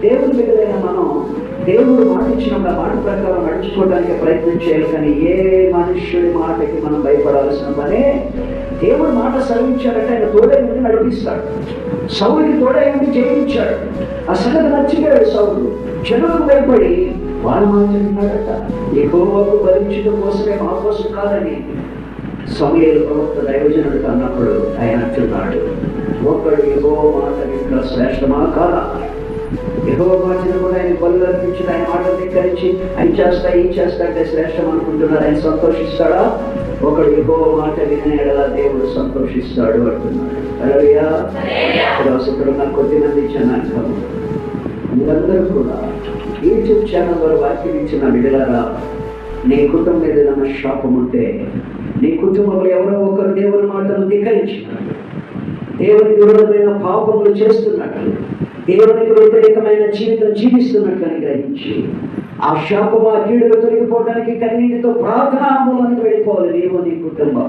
దేవుని బిడ్డలైన మనం దేవుడు మాట ఇచ్చినప్పుడు ఆ మాట ప్రకారం నడుచుకోవడానికి ప్రయత్నం చేయాలి కానీ ఏ మనుష్యుడి మాటకి మనం భయపడాల్సిన పనే దేవుడు మాట సెలవించాడంటే ఆయన తోడై ఉండి నడిపిస్తాడు. సౌలుకి తోడై చేయించాడు జయించాడు. ఆ సంగతి నచ్చిపోయాడు సౌలు. జనులకు భయపడి వాడు మాట్లాడినాడట ఎక్కువకు భరించడం కోసమే మా కోసం కాదని సమయాలు ప్రవక్త దైవజనుడికి అన్నప్పుడు ఆయన అంటున్నాడు ఒకడు ఎగో మాట ఇంకా శ్రేష్టమా కాదా? ఎగో మాటను కూడా ఆయన బలు అర్పించి ఆయన మాటలు ధిక్కరించి ఆయన చేస్తా ఈ చేస్తా అంటే శ్రేష్టం అనుకుంటున్నారు. ఆయన సంతోషిస్తాడా? ఒకడు ఎగవ మాట వినే ఎడలా దేవుడు సంతోషిస్తాడు అంటున్నాడు. అలయ్యా ఇక్కడ నాకు కొద్ది మంది జనాంగం. మీరందరూ కూడా యూట్యూబ్ ఛానల్ ద్వారా వాక్యం ఇచ్చిన విడలారా నీ కుటుంబం మీద ఏదైనా శాపం ఉంటే నీ కుటుంబంలో ఎవరో ఒకరు దేవుని మాటలు ధిక్కరించినారు. దేవుని విరుద్ధమైన పాపములు చేస్తున్నట్లు దేవునికి వ్యతిరేకమైన జీవితం జీవిస్తున్నట్లు అని గ్రహించి ఆ శాపము ఆ కీడులు తొలగిపోవడానికి కన్నీటితో ప్రార్థనా మూలానికి వెళ్ళిపోవాలి నీవు నీ కుటుంబం.